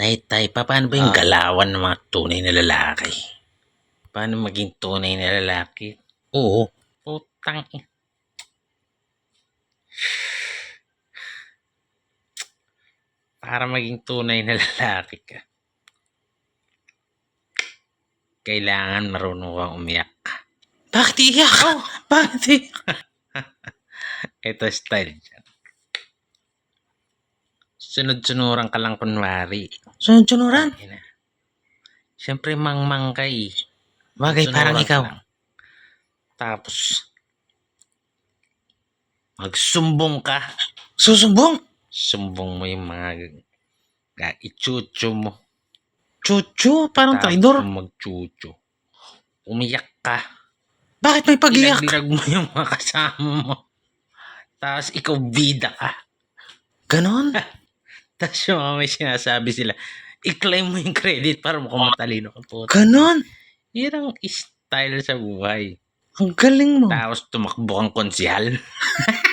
Tay, tay, pa, paano ba yung Ah. galawan ng mga tunay na lalaki? Paano maging tunay na lalaki? Oo. Putang ina. Para maging tunay na lalaki ka. Kailangan marunong kang umiyak. Bakit iyak? Oh, Bakit iyak? ito style dyan. Sunod-sunuran ka lang kunwari. Sunod-sunuran. Siyempre, mang-mang ka eh. Bagay, parang Sunuran ikaw. lang. Tapos, magsumbong ka. Susumbong. Sumbong mo yung mga ga- ichucho mo. Chuchu, parang Tapos traidor. magchucho. Umiyak ka. Bakit may pag-iyak? Ilagdirag mo yung mga kasama mo. Tapos ikaw bida ka. Ganon. Tapos yung mga may sinasabi sila, i-claim mo yung credit para mukhang matalino ka po. Ganon. Yan ang style sa buhay. Ang galing mo. Tapos tumakbo kang konsihal.